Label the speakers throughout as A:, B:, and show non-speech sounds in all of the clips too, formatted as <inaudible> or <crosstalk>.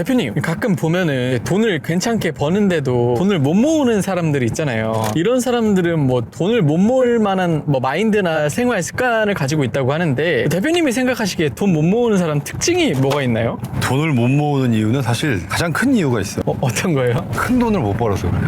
A: 대표님 가끔 보면은 돈을 괜찮게 버는데도 돈을 못 모으는 사람들이 있잖아요 이런 사람들은 뭐 돈을 못 모을 만한 뭐 마인드나 생활 습관을 가지고 있다고 하는데 대표님이 생각하시기에 돈 못 모으는 사람 특징이 뭐가 있나요?
B: 돈을 못 모으는 이유는 사실 가장 큰 이유가 있어.
A: 어, 어떤 거예요?
B: 큰 돈을 못 벌어서 그래.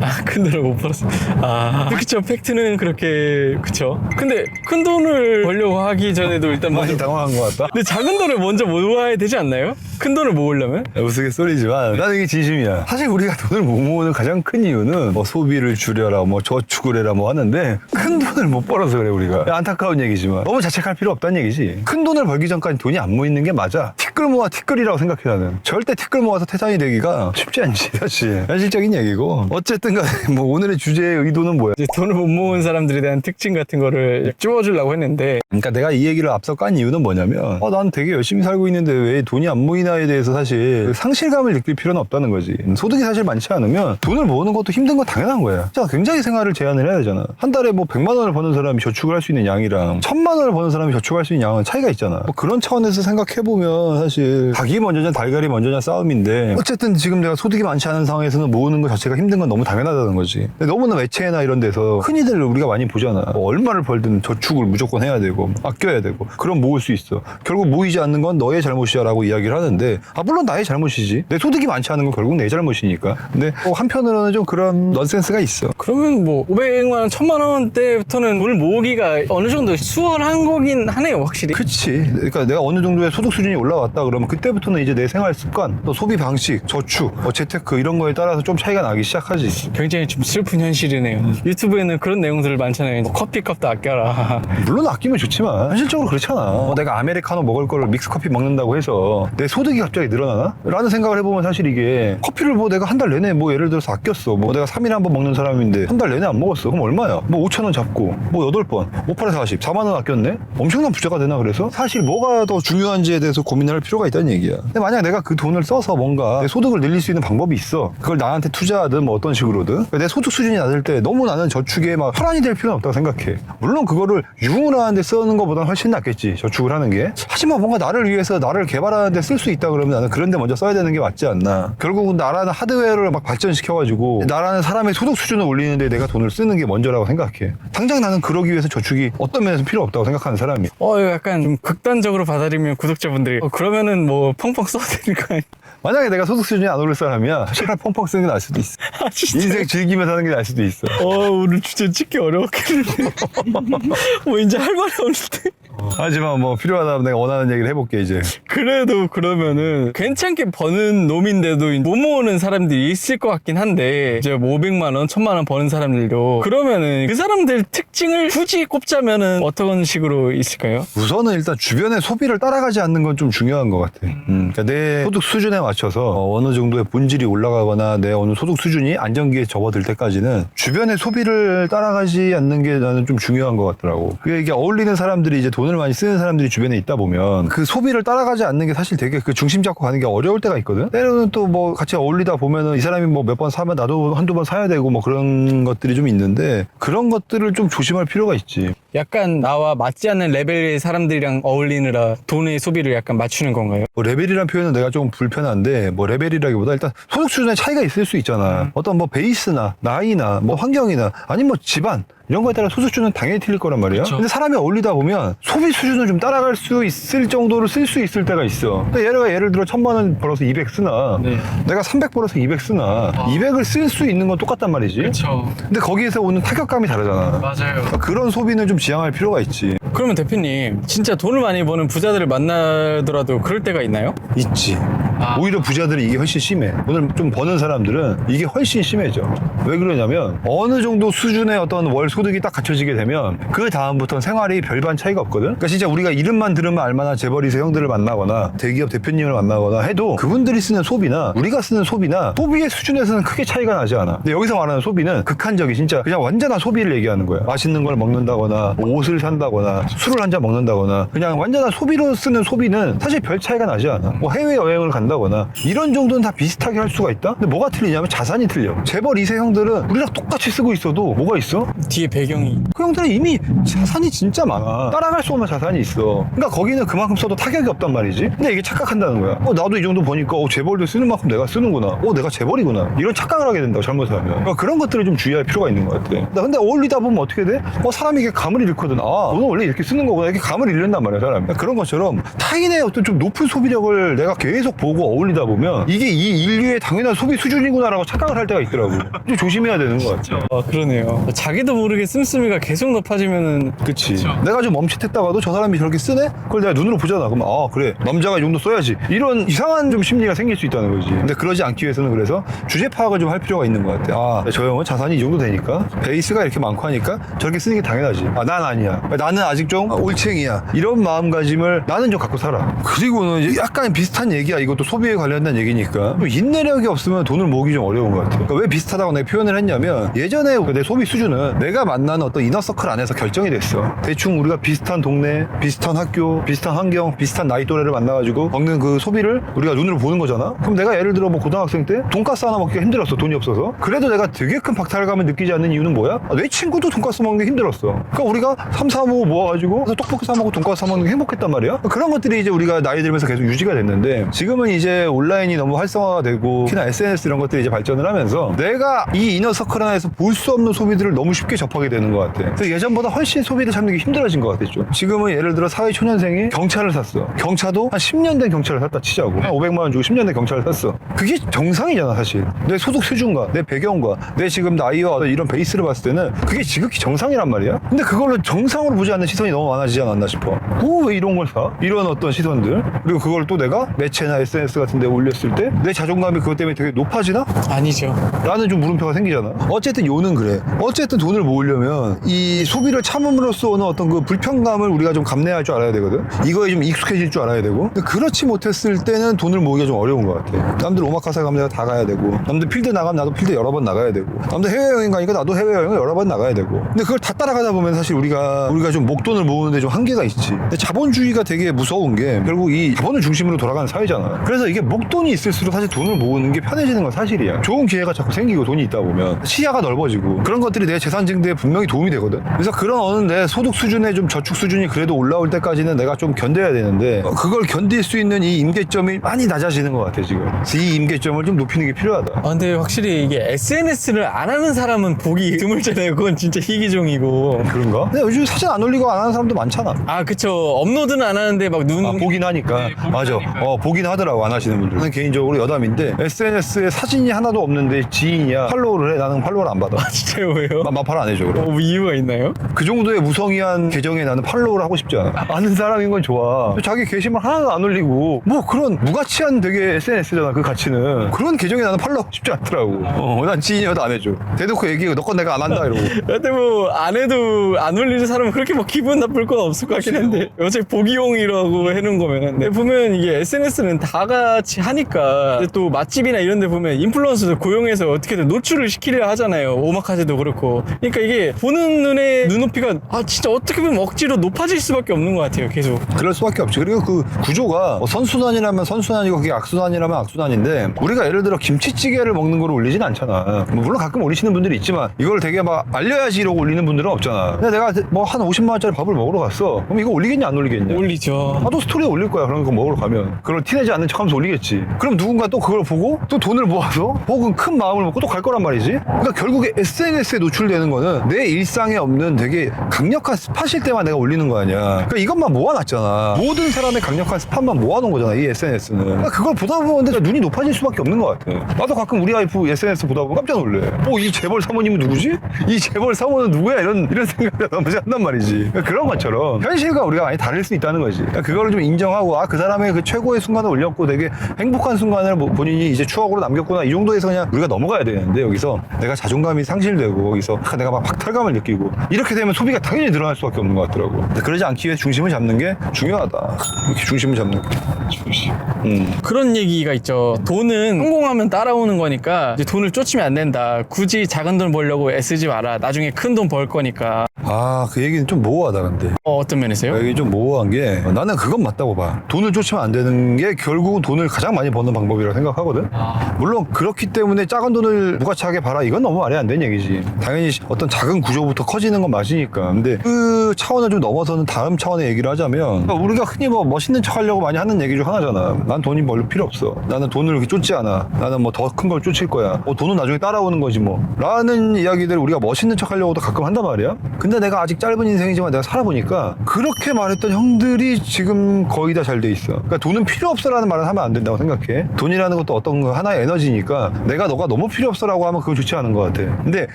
A: 아, 큰 돈을 못 벌었어. 아, 그쵸. 팩트는 그렇게, 그쵸. 근데 큰 돈을 벌려고 하기 전에도 일단
B: 많이
A: 먼저.
B: 당황한 것 같다.
A: 근데 작은 돈을 먼저 모아야 되지 않나요? 큰 돈을 모으려면?
B: 우스갯소리지만 나는 이게 진심이야. 사실 우리가 돈을 못 모으는 가장 큰 이유는 뭐 소비를 줄여라, 뭐 저축을 해라 뭐 하는데 큰 돈을 못 벌어서 그래 우리가. 안타까운 얘기지만 너무 자책할 필요 없다는 얘기지. 큰 돈을 벌기 전까지 돈이 안 모이는 게 맞아. 티끌 모아 티끌이라고 생각해 나는. 절대 티끌 모아서 태산이 되기가 쉽지 않지 사실. 현실적인 얘기고. 어쨌든 간에 <laughs> 뭐 오늘의 주제의 의도는 뭐야?
A: 이제 돈을 못 모은 사람들에 대한 특징 같은 거를 찝어주려고 했는데,
B: 그러니까 내가 이 얘기를 앞서 깐 이유는 뭐냐면 어, 난 되게 열심히 살고 있는데 왜 돈이 안 모이나에 대해서 사실 그 상실감을 느낄 필요는 없다는 거지 소득이 사실 많지 않으면 돈을 모으는 것도 힘든 건 당연한 거야 자 굉장히 생활을 제한을 해야 되잖아 한 달에 뭐 100만 원을 버는 사람이 저축을 할 수 있는 양이랑 1000만 원을 버는 사람이 저축할 수 있는 양은 차이가 있잖아 뭐 그런 차원에서 생각해보면 사실 닭이 먼저냐 달걀이 먼저냐 싸움인데. 어쨌든 지금 내가 소득이 많지 않은 상황에서는 모으는 것 자체가 힘든 건 너무 당연하다는 거지. 근데 너무나 매체나 이런 데서 흔히들 우리가 많이 보잖아. 뭐 얼마를 벌든 저축을 무조건 해야 되고 아껴야 되고 그럼 모을 수 있어. 결국 모이지 않는 건 너의 잘못이야 라고 이야기를 하는데 아 물론 나의 잘못이지. 내 소득이 많지 않은 건 결국 내 잘못이니까. 근데 또 한편으로는 좀 그런 넌센스가 있어.
A: 그러면 뭐 500만 원, 1000만 원 때부터는 돈을 모으기가 어느 정도 수월한 거긴 하네요, 확실히.
B: 그치. 그러니까 내가 어느 정도의 소득 수준이 올라왔다 그러면 그때부터는 이제 내 생활 습관, 또 소비 방식, 저축, 뭐 재테크 이런 거에 따라서 좀 차이가 나기 시작하지.
A: 굉장히 좀 슬픈 현실이네요. 유튜브에는 그런 내용들 많잖아요. 뭐 커피값도 아껴라. <laughs>
B: 물론 아끼면 좋지만 현실적으로 그렇잖아. 어, 내가 아메리카노 먹을 거를 믹스 커피 먹는다고 해서 내 소득이 갑자기 늘어나나? 라는 생각을 해보면 사실 이게 커피를 뭐 내가 한 달 내내 뭐 예를 들어서 아꼈어. 뭐 내가 3일에 한 번 먹는 사람인데 한 달 내내 안 먹었어. 그럼 얼마야? 뭐 5천 원 잡고 뭐 8번 5, 8에 40 4만 원 아꼈네? 엄청난 부자가 되나 그래서? 사실 뭐가 더 중요한지에 대해서 고민할 필요가 있다는 얘기야. 근데 만약 내가 그 돈을 써서 뭔가 내 소득을 늘릴 수 있는 방법이 있어. 그걸 나한테 투자하든 뭐 어떤 식으로든 그러니까 내 소득 수준이 낮을 때 너무 나는 저축에 막 혈안이 될 필요는 없다고 생각해. 물론 그거를 유흥을 하는데 쓰는 것보다는 훨씬 낫겠지. 저축을 하는 게. 하지만 뭔가 나를 위해서 나를 개발하는데 쓸 수 있다 그러면 나는 그런 데 먼저 써야 되는 게 맞지 않나. 결국은 나라는 하드웨어를 막 발전시켜가지고 나라는 사람의 소득 수준을 올리는데 내가 돈을 쓰는 게 먼저라고 생각해. 당장 나는 그러기 위해서 저축이 어떤 면에서 필요 없다고 생각하는 사람이야.
A: 어, 약간 좀 극단적으로 받아들이면 구독자분들이 어, 그 러면은 뭐 펑펑 되는 거 아니야?
B: 만약에 내가 소득 수준이 안 오를 사람이야 <laughs> 차라리 펑펑 쓰는 게 나을 수도 있어
A: 아, 진짜.
B: 인생 즐기면서 하는 게 나을 수도 있어
A: 어, 오늘 주제 찍기 어려웠겠는데. <laughs> 뭐 이제 할 말이 없는데.
B: 하지만 뭐 필요하다면 내가 원하는 얘기를 해볼게 이제.
A: 그래도 그러면은 괜찮게 버는 놈인데도 못 모으는 사람들이 있을 것 같긴 한데 이제 뭐 500만 원, 1000만 원 버는 사람들도 그러면은 그 사람들 특징을 굳이 꼽자면은 어떤 식으로 있을까요?
B: 우선은 일단 주변의 소비를 따라가지 않는 건 좀 중요한 것 같아. 음, 그러니까 내 소득 수준에 맞춰서 어, 어느 정도의 본질이 올라가거나 내 어느 소득 수준이 안정기에 접어들 때까지는 주변의 소비를 따라가지 않는 게 나는 좀 중요한 것 같더라고. 그게 이게 어울리는 사람들이 이제 돈을 많이 쓰는 사람들이 주변에 있다 보면 그 소비를 따라가지 않는 게 사실 되게 그 중심 잡고 가는 게 어려울 때가 있거든. 때로는 또 뭐 같이 어울리다 보면은 이 사람이 뭐 몇 번 사면 나도 한두 번 사야 되고 뭐 그런 것들이 좀 있는데 그런 것들을 좀 조심할 필요가 있지
A: 약간 나와 맞지 않는 레벨의 사람들이랑 어울리느라 돈의 소비를 약간 맞추는 건가요?
B: 뭐 레벨이란 표현은 내가 좀 불편한데 뭐 레벨이라기보다 일단 소득 수준의 차이가 있을 수 있잖아. 어떤 뭐 베이스나 나이나 뭐 환경이나 아니면 뭐 집안 이런 거에 따라 소득 수준은 당연히 틀릴 거란 말이야.
A: 그쵸.
B: 근데 사람이 어울리다 보면 소비 수준을 좀 따라갈 수 있을 정도로 쓸 수 있을 때가 있어. 근데 예를 들어 천만 원 벌어서 200 쓰나
A: 네.
B: 내가 300 벌어서 200 쓰나 200을 쓸 수 있는 건 똑같단 말이지.
A: 그렇죠.
B: 근데 거기에서 오는 타격감이 다르잖아.
A: 맞아요.
B: 그런 소비는 좀 지양할 필요가 있지.
A: 그러면 대표님 진짜 돈을 많이 버는 부자들을 만나더라도 그럴 때가 있나요?
B: 있지.
A: 아.
B: 오히려 부자들이 이게 훨씬 심해. 오늘 좀 버는 사람들은 이게 훨씬 심해져. 왜 그러냐면 어느 정도 수준의 어떤 월 소득이 딱 갖춰지게 되면 그 다음부터는 생활이 별반 차이가 없거든. 그러니까 진짜 우리가 이름만 들으면 알만한 재벌이세 형들을 만나거나 대기업 대표님을 만나거나 해도 그분들이 쓰는 소비나 우리가 쓰는 소비나 소비의 수준에서는 크게 차이가 나지 않아. 근데 여기서 말하는 소비는 극한적이 진짜 그냥 완전한 소비를 얘기하는 거야. 맛있는 걸 먹는다거나 뭐 옷을 산다거나 술을 한 잔 먹는다거나 그냥 완전한 소비로 쓰는 소비는 사실 별 차이가 나지 않아. 뭐 해외 여행을 간 간다거나 이런 정도는 다 비슷하게 할 수가 있다? 근데 뭐가 틀리냐면 자산이 틀려. 재벌 2세 형들은 우리랑 똑같이 쓰고 있어도 뭐가 있어?
A: 뒤에 배경이
B: 그 형들은 이미 자산이 진짜 많아. 따라갈 수 없는 자산이 있어. 그러니까 거기는 그만큼 써도 타격이 없단 말이지. 근데 이게 착각한다는 거야. 어, 나도 이 정도 보니까 어, 재벌도 쓰는 만큼 내가 쓰는구나. 어, 내가 재벌이구나. 이런 착각을 하게 된다고 잘못하면. 그러니까 그런 것들을 좀 주의할 필요가 있는 것 같아. 나 근데 어울리다 보면 어떻게 돼? 어, 사람이 이게 감을 잃거든. 아, 너는 원래 이렇게 쓰는 거구나. 이렇게 감을 잃는단 말이야, 사람이. 그러니까 그런 것처럼 타인의 어떤 좀 높은 소비력을 내가 계속 보고 어울리다 보면 이게 이 인류의 당연한 소비 수준이구나라고 착각을 할 때가 있더라고. 좀 조심해야 되는 것 같아.
A: 아 그러네요 자기도 모르게 씀씀이가 계속 높아지면은
B: 그치. 내가 좀 멈칫했다가도 저 사람이 저렇게 쓰네? 그걸 내가 눈으로 보잖아. 그러면 아 그래 남자가 이 정도 써야지. 이런 이상한 좀 심리가 생길 수 있다는 거지. 근데 그러지 않기 위해서는 그래서 주제 파악을 좀 할 필요가 있는 것 같아. 아 저 형은 자산이 이 정도 되니까 베이스가 이렇게 많고 하니까 저렇게 쓰는 게 당연하지. 아 난 아니야. 나는 아직 좀 올챙이야. 이런 마음가짐을 나는 좀 갖고 살아. 그리고는 약간 비슷한 얘기야. 이것도 소비에 관련된 얘기니까. 좀 인내력이 없으면 돈을 모으기 좀 어려운 것 같아. 그러니까 왜 비슷하다고 내가 표현을 했냐면 예전에 내 소비 수준은 내가 만나는 어떤 이너 서클 안에서 결정이 됐어. 대충 우리가 비슷한 동네, 비슷한 학교, 비슷한 환경, 비슷한 나이 또래를 만나가지고 먹는 그 소비를 우리가 눈으로 보는 거잖아. 그럼 내가 예를 들어 뭐 고등학생 때 돈가스 하나 먹기가 힘들었어. 돈이 없어서. 그래도 내가 되게 큰 박탈감을 느끼지 않는 이유는 뭐야? 아, 내 친구도 돈가스 먹는 게 힘들었어. 그러니까 우리가 3, 4, 5 모아가지고 떡볶이 사 먹고 돈가스 사 먹는 게 행복했단 말이야. 그런 것들이 이제 우리가 나이 들면서 계속 유지가 됐는데 지금은 이제 온라인이 너무 활성화가 되고 특히나 SNS 이런 것들이 이제 발전을 하면서 내가 이 이너서클 안에서 볼 수 없는 소비들을 너무 쉽게 접하게 되는 것 같아. 그래서 예전보다 훨씬 소비를 찾는 게 힘들어진 것 같아 좀. 지금은 예를 들어 사회 초년생이 경차를 샀어. 경차도 한 10년 된 경차를 샀다 치자고. 한 500만 원 주고 10년 된 경차를 샀어. 그게 정상이잖아 사실. 내 소득 수준과 내 배경과 내 지금 나이와 이런 베이스를 봤을 때는 그게 지극히 정상이란 말이야. 근데 그걸로 정상으로 보지 않는 시선이 너무 많아지지 않았나 싶어. 뭐왜 이런 걸 사? 이런 어떤 시선들. 그리고 그걸 또 내가 매체나 SNS 같은 데 올렸을 때 내 자존감이 그것 때문에 되게 높아지나?
A: 아니죠
B: 라는 좀 물음표가 생기잖아. 어쨌든 요는 그래. 어쨌든 돈을 모으려면 이 소비를 참음으로써 오는 어떤 그 불편감을 우리가 좀 감내할 줄 알아야 되거든. 이거에 좀 익숙해질 줄 알아야 되고. 근데 그렇지 못했을 때는 돈을 모으기가 좀 어려운 것 같아. 남들 오마카세 가면 내가 다 가야 되고. 남들 필드 나가면 나도 필드 여러 번 나가야 되고. 남들 해외여행 가니까 나도 해외여행을 여러 번 나가야 되고. 근데 그걸 다 따라가다 보면 사실 우리가 우리가 좀 목돈을 모으는데 좀 한계가 있지. 근데 자본주의가 되게 무서운 게 결국 이 자본을 중심으로 돌아가는 사회잖아. 그래서 이게 목돈이 있을수록 사실 돈을 모으는 게 편해지는 건 사실이야. 좋은 기회가 자꾸 생기고 돈이 있다 보면 시야가 넓어지고 그런 것들이 내 재산 증대에 분명히 도움이 되거든. 그래서 그런 어느 내 소득 수준의 좀 저축 수준이 그래도 올라올 때까지는 내가 좀 견뎌야 되는데 어, 그걸 견딜 수 있는 이 임계점이 많이 낮아지는 것 같아 지금. 그래서 이 임계점을 좀 높이는 게 필요하다.
A: 아 근데 확실히 이게 SNS를 안 하는 사람은 보기 <laughs> 드물잖아요 그건 진짜 희귀종이고
B: 그런가? 근데 요즘 사진 안 올리고 안 하는 사람도 많잖아.
A: 아 그쵸 업로드는 안 하는데 막 눈
B: 아, 보긴 하니까. 맞아. 어, 보긴 하더라고, 안 하시는 분들. 저는 개인적으로 여담인데, SNS에 사진이 하나도 없는데 지인이야. 팔로우를 해. 나는 팔로우를 안 받아.
A: 진짜요 왜요?
B: 마- 마팔 안 해줘, 그럼.
A: 어, 이유가 있나요?
B: 그 정도의 무성의한 계정에 나는 팔로우를 하고 싶지 않아. 아는 사람인 건 좋아. 자기 게시물 하나도 안 올리고, 뭐 그런 무가치한 되게 SNS잖아, 그 가치는. 그런 계정에 나는 팔로우 하고 싶지 않더라고. 어, 난 지인이어도 안 해줘. 대놓고 얘기해. 너건 내가 안 한다, 이러고. <laughs>
A: 근데 뭐 안 해도 안 올리는 사람은 그렇게 뭐 기분 나쁠 건 없을 것 같긴 한데 어차피 보기용이라고 해놓은 거면 근데 보면 이게 SNS는 다 같이 하니까 근데 또 맛집이나 이런 데 보면 인플루언서들 고용해서 어떻게든 노출을 시키려 하잖아요 오마카세도 그렇고 그러니까 이게 보는 눈의 눈높이가 아 진짜 어떻게 보면 억지로 높아질 수밖에 없는 것 같아요 계속
B: 그럴 수밖에 없지. 그리고 그 구조가 뭐 선순환이라면 선순환이고 그게 악순환이라면 악순환인데 우리가 예를 들어 김치찌개를 먹는 걸 올리진 않잖아. 뭐 물론 가끔 올리시는 분들이 있지만 이걸 되게 막 알려야지 이러고 올리는 분들은 없잖아. 근데 내가 뭐 한 50만 원짜리 밥을 먹으러 갔어. 그럼 이거 올리겠냐 안 올리겠냐?
A: 올리죠
B: 나도 스토리에 올릴 거야. 그런 거 먹으러 가면. 그걸 티내지 않는 척 하면서 올리겠지. 그럼 누군가 또 그걸 보고 또 돈을 모아서 혹은 큰 마음을 먹고 또 갈 거란 말이지. 그러니까 결국에 SNS에 노출되는 거는 내 일상에 없는 되게 강력한 스팟일 때만 내가 올리는 거 아니야. 그러니까 이것만 모아놨잖아. 모든 사람의 강력한 스팟만 모아놓은 거잖아. 이 SNS는. 그러니까 그걸 보다 보면 내가 눈이 높아질 수밖에 없는 것 같아. 나도 가끔 우리 와이프 SNS 보다 보면 깜짝 놀래. 어, 이 재벌 사모님은 누구지? 이 재벌 사모는 누구야? 이런, 이런 생각이 나면서 한단 말이지. 그러니까 그런 것처럼 현실과 우리가 많이 다를 수 있다는 거지. 그러니까 그거를 좀 인정하고, 아, 그 사람의 그 최고의 순간을 올렸고 되게 행복한 순간을 뭐 본인이 이제 추억으로 남겼구나. 이 정도에서 그냥 우리가 넘어가야 되는데 여기서 내가 자존감이 상실되고 여기서 아, 내가 막 박탈감을 느끼고 이렇게 되면 소비가 당연히 늘어날 수밖에 없는 것 같더라고. 그러지 않기 위해 중심을 잡는 게 중요하다. 이렇게 중심을 잡는 게. 중심. 음.
A: 그런 얘기가 있죠. 돈은 성공하면 따라오는 거니까 이제 돈을 쫓으면 안 된다. 굳이 작은 돈 벌려고 애쓰지 마라. 나중에 큰 돈 벌 거니까.
B: 아 그 얘기는 좀 모호하다 근데
A: 어, 어떤 면에서요?
B: 여기 좀 모호한 게 어, 나는 그건 맞다고 봐 돈을 쫓으면 안 되는 게 결국은 돈을 가장 많이 버는 방법이라고 생각하거든
A: 아,
B: 물론 그렇기 때문에 작은 돈을 무가치하게 벌아 이건 너무 말이 안 되는 얘기지 당연히 어떤 작은 구조부터 커지는 건 맞으니까. 근데 그 차원을 좀 넘어서는 다음 차원의 얘기를 하자면 그러니까 우리가 흔히 뭐 멋있는 척 하려고 많이 하는 얘기 중 하나잖아. 난 돈이 별로 필요 없어. 나는 돈을 이렇게 쫓지 않아. 나는 뭐 더 큰 걸 쫓을 거야. 뭐 돈은 나중에 따라오는 거지 뭐. 라는 이야기들을 우리가 멋있는 척 하려고도 가끔 한단 말이야. 근데 내가 아직 짧은 인생이지만 내가 살아보니까 그렇게 말했던 형들이 지금 거의 다 잘 돼 있어. 그러니까 돈은 필요 없어라는 말은 하면 안 된다고 생각해. 돈이라는 것도 어떤 거 하나의 에너지니까 내가 너가 너무 필요 없어라고 하면 그건 좋지 않은 것 같아. 근데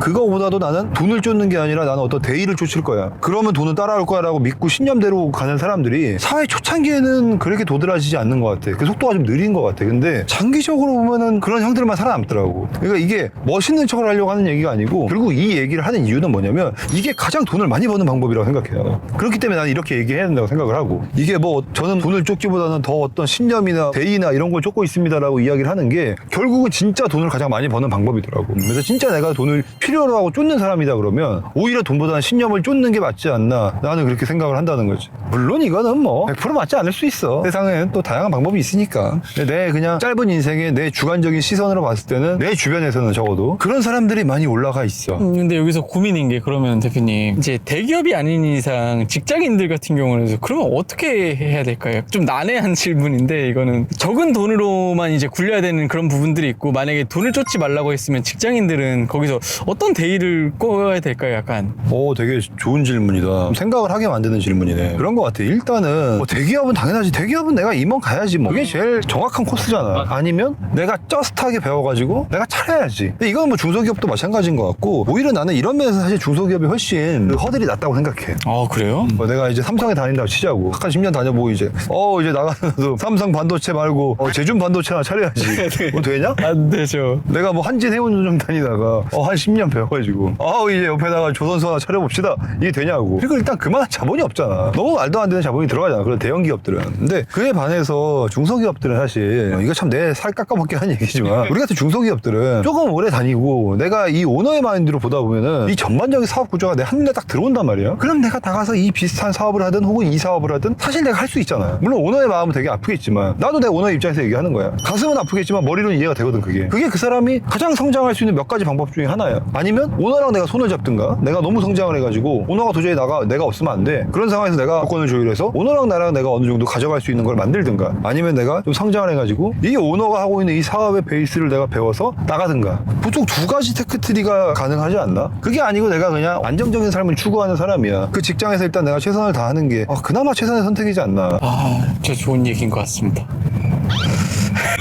B: 그거보다도 나는 돈을 쫓는 게 아니라 나는 어떤 대의를 쫓을 거야. 그 러면 돈은 따라올 거야라고 믿고 신념대로 가는 사람들이 사회 초창기에는 그렇게 도드라지지 않는 것 같아. 그 속도가 좀 느린 것 같아. 근데 장기적으로 보면은 그런 형들만 살아남더라고. 그러니까 이게 멋있는 척을 하려고 하는 얘기가 아니고 결국 이 얘기를 하는 이유는 뭐냐면 이게 가장 돈을 많이 버는 방법이라고 생각해요. 그렇기 때문에 나는 이렇게 얘기해야 된다고 생각을 하고 이게 뭐 저는 돈을 쫓기보다는 더 어떤 신념이나 대의나 이런 걸 쫓고 있습니다라고 이야기를 하는 게 결국은 진짜 돈을 가장 많이 버는 방법이더라고. 그래서 진짜 내가 돈을 필요로 하고 쫓는 사람이다 그러면 오히려 돈보다는 신념을 쫓는 게 맞지 않나 나는 그렇게 생각을 한다는 거지 물론 이거는 뭐 100% 맞지 않을 수 있어 세상엔 또 다양한 방법이 있으니까 근데 내 그냥 짧은 인생에 내 주관적인 시선으로 봤을 때는 내 주변에서는 적어도 그런 사람들이 많이 올라가 있어
A: 음, 근데 여기서 고민인 게 그러면 대표님 이제 대기업이 아닌 이상 직장인들 같은 경우는 그러면 어떻게 해야 될까요? 좀 난해한 <laughs> 질문인데 이거는 적은 돈으로만 이제 굴려야 되는 그런 부분들이 있고 만약에 돈을 쫓지 말라고 했으면 직장인들은 거기서 어떤 대의를 꿔야 될까요? 약간
B: 오, 되게 좋은 질문이다. 생각을 하게 만드는 질문이네. 그런 것 같아. 일단은 뭐 대기업은 당연하지. 대기업은 내가 임원 가야지 뭐. 그게 제일 정확한 코스잖아. 아니면 내가 쩌스트하게 배워가지고 내가 차려야지. 근데 이건 뭐 중소기업도 마찬가지인 것 같고 오히려 나는 이런 면에서 사실 중소기업이 훨씬 그 허들이 낮다고 생각해.
A: 아 그래요?
B: 뭐 내가 이제 삼성에 다닌다고 치자고 한 10년 다녀보고 이제 어 이제 나가서 <laughs> 삼성 반도체 말고 어, 제준 반도체 하나 차려야지 <laughs> 뭐 되냐?
A: 안 되죠.
B: 내가 뭐 한진 해운좀 다니다가 어, 한 10년 배워가지고 아 이제 옆에다가 조선소 하나 차려봅시다 이게 되냐고 그리고 일단 그만한 자본이 없잖아. 너무 말도 안 되는 자본이 들어가잖아 그런 대형 기업들은. 근데 그에 반해서 중소기업들은 사실 이거 참 내 살 깎아먹게 한 얘기지만 우리 같은 중소기업들은 조금 오래 다니고 내가 이 오너의 마인드로 보다 보면은 이 전반적인 사업 구조가 내 한눈에 딱 들어온단 말이야 그럼 내가 나가서 이 비슷한 사업을 하든 혹은 이 사업을 하든 사실 내가 할 수 있잖아. 물론 오너의 마음은 되게 아프겠지만 나도 내 오너의 입장에서 얘기하는 거야. 가슴은 아프겠지만 머리로는 이해가 되거든 그게. 그게 그 사람이 가장 성장할 수 있는 몇 가지 방법 중에 하나야. 아니면 오너랑 내가 손을 잡든가? 내가 너무 성장을 해가지고 오너가 도저히 나가 내가 없으면 안 돼 그런 상황에서 내가 조건을 조율해서 오너랑 나랑 내가 어느 정도 가져갈 수 있는 걸 만들든가 아니면 내가 좀 성장을 해가지고 이 오너가 하고 있는 이 사업의 베이스를 내가 배워서 나가든가 보통 두 가지 테크트리가 가능하지 않나? 그게 아니고 내가 그냥 안정적인 삶을 추구하는 사람이야 그 직장에서 일단 내가 최선을 다하는 게 아, 그나마 최선의 선택이지 않나
A: 아, 진짜 좋은 얘기인 것 같습니다.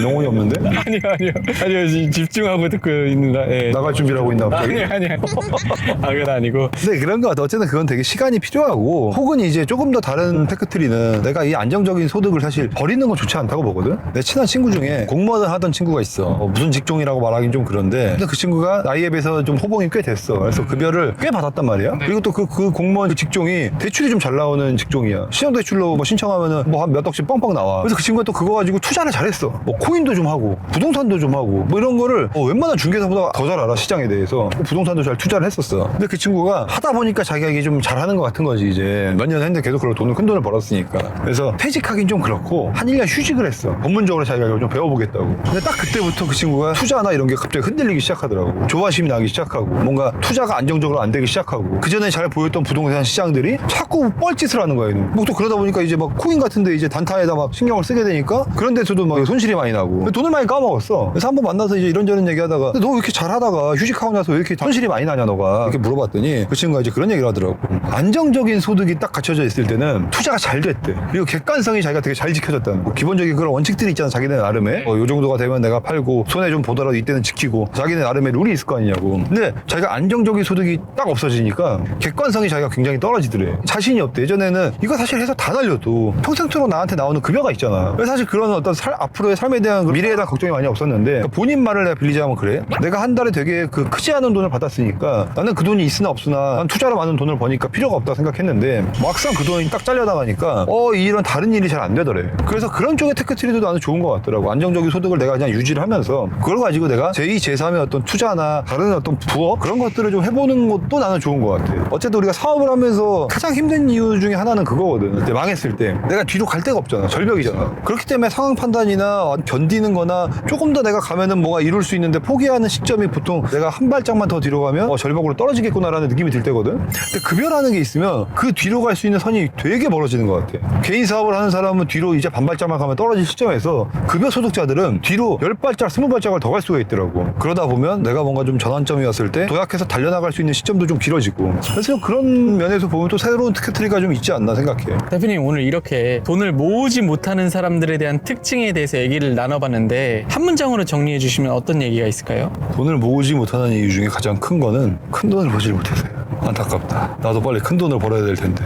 B: 영혼이 없는데? <laughs>
A: 아니요, 아니요. 아니요, 지금 집중하고 듣고 있는다. 예.
B: 나갈 준비를 하고 있나 갑자기?
A: 아니요, 아니요. <laughs> 아, 그건 아니고.
B: 근데 그런 거 같아. 어쨌든 그건 되게 시간이 필요하고 혹은 이제 조금 더 다른 테크트리는 내가 이 안정적인 소득을 사실 버리는 건 좋지 않다고 보거든. 내 친한 친구 중에 공무원을 하던 친구가 있어. 어, 무슨 직종이라고 말하긴 좀 그런데 근데 그 친구가 나이에 비해서 좀 호봉이 꽤 됐어. 그래서 급여를 꽤 받았단 말이야. 그리고 또 그 그 공무원 그 직종이 대출이 좀 잘 나오는 직종이야. 신용대출로 뭐 신청하면은 뭐 한 몇 억씩 뻥뻥 나와. 그래서 그 친구가 또 그거 가지고 투자를 잘했어. 뭐 코인도 좀 하고 부동산도 좀 하고 뭐 이런 거를 어, 웬만한 중개사보다 더 잘 알아 시장에 대해서 부동산도 잘 투자를 했었어. 근데 그 친구가 하다 보니까 자기가 이게 좀 잘하는 것 같은 거지 이제 몇 년 했는데 계속 그걸 돈을 큰 돈을 벌었으니까. 그래서 퇴직하긴 좀 그렇고 한 1년 휴직을 했어. 전문적으로 자기가 좀 배워보겠다고. 근데 딱 그때부터 그 친구가 투자나 이런 게 갑자기 흔들리기 시작하더라고. 조바심이 나기 시작하고 뭔가 투자가 안정적으로 안 되기 시작하고 그 전에 잘 보였던 부동산 시장들이 자꾸 뻘짓을 하는 거야. 뭐또 그러다 보니까 이제 막 코인 같은데 이제 단타에다 막 신경을 쓰게 되니까 그런 데서도 막 손실이 많이 나고 돈을 많이 까먹었어. 그래서 한 번 만나서 이제 이런저런 얘기하다가 너 왜 이렇게 잘하다가 휴직하고 나서 왜 이렇게 손실이 많이 나냐 너가 이렇게 물어봤더니 그 친구가 이제 그런 얘기를 하더라고. 안정적인 소득이 딱 갖춰져 있을 때는 투자가 잘 됐대. 그리고 객관성이 자기가 되게 잘 지켜졌다는 거. 기본적인 그런 원칙들이 있잖아 자기네 나름에. 어, 요 정도가 되면 내가 팔고 손해 좀 보더라도 이때는 지키고 자기네 나름의 룰이 있을 거 아니냐고. 근데 자기가 안정적인 소득이 딱 없어지니까 객관성이 자기가 굉장히 떨어지더래. 자신이 없대. 예전에는 이거 사실 해서 다 날려도 평생 토록 나한테 나오는 급여가 있잖아. 사실 그런 어떤 살, 앞으로의 삶에 대한 그 미래에 대한 걱정이 많이 없었는데 그러니까 본인 말을 내가 빌리자면 그래? 내가 한 달에 되게 그 크지 않은 돈을 받았으니까 나는 그 돈이 있으나 없으나 난 투자로 많은 돈을 버니까 필요가 없다 생각했는데 막상 그 돈이 딱 잘려나가니까 어 이런 다른 일이 잘 안 되더래. 그래서 그런 쪽의 테크트리도 나는 좋은 것 같더라고. 안정적인 소득을 내가 그냥 유지를 하면서 그걸 가지고 내가 제2, 제3의 어떤 투자나 다른 어떤 부업 그런 것들을 좀 해보는 것도 나는 좋은 것 같아 어쨌든 우리가 사업을 하면서 가장 힘든 이유 중에 하나는 그거거든. 망했을 때. 내가 뒤로 갈 데가 없잖아. 절벽이잖아. 그렇기 때문에 상황 판단이나 견디는 거나 조금 더 내가 가면은 뭐가 이룰 수 있는데 포기하는 시점이 보통 내가 한 발짝만 더 뒤로 가면 어, 절벽으로 떨어지겠구나라는 느낌이 들 때거든. 근데 급여라는 게 있으면 그 뒤로 갈 수 있는 선이 되게 멀어지는 것 같아 개인 사업을 하는 사람은 뒤로 이제 반 발짝만 가면 떨어질 시점에서 급여 소득자들은 뒤로 열 발짝 스무 발짝을 더 갈 수가 있더라고. 그러다 보면 내가 뭔가 좀 전환점이 왔을 때 도약해서 달려나갈 수 있는 시점도 좀 길어지고. 그래서 그런 면에서 보면 또 새로운 테크트리가 좀 있지 않나 생각해.
A: 대표님 오늘 이렇게 돈을 모으지 못하는 사람들에 대한 특징에 대해서 얘기를 나눠봤는데 한 문장으로 정리해 주시면 어떤 얘기가 있을까요?
B: 돈을 모으지 못하는 이유 중에 가장 큰 거는 큰 돈을 벌지 못해서요. 안타깝다. 나도 빨리 큰 돈을 벌어야 될 텐데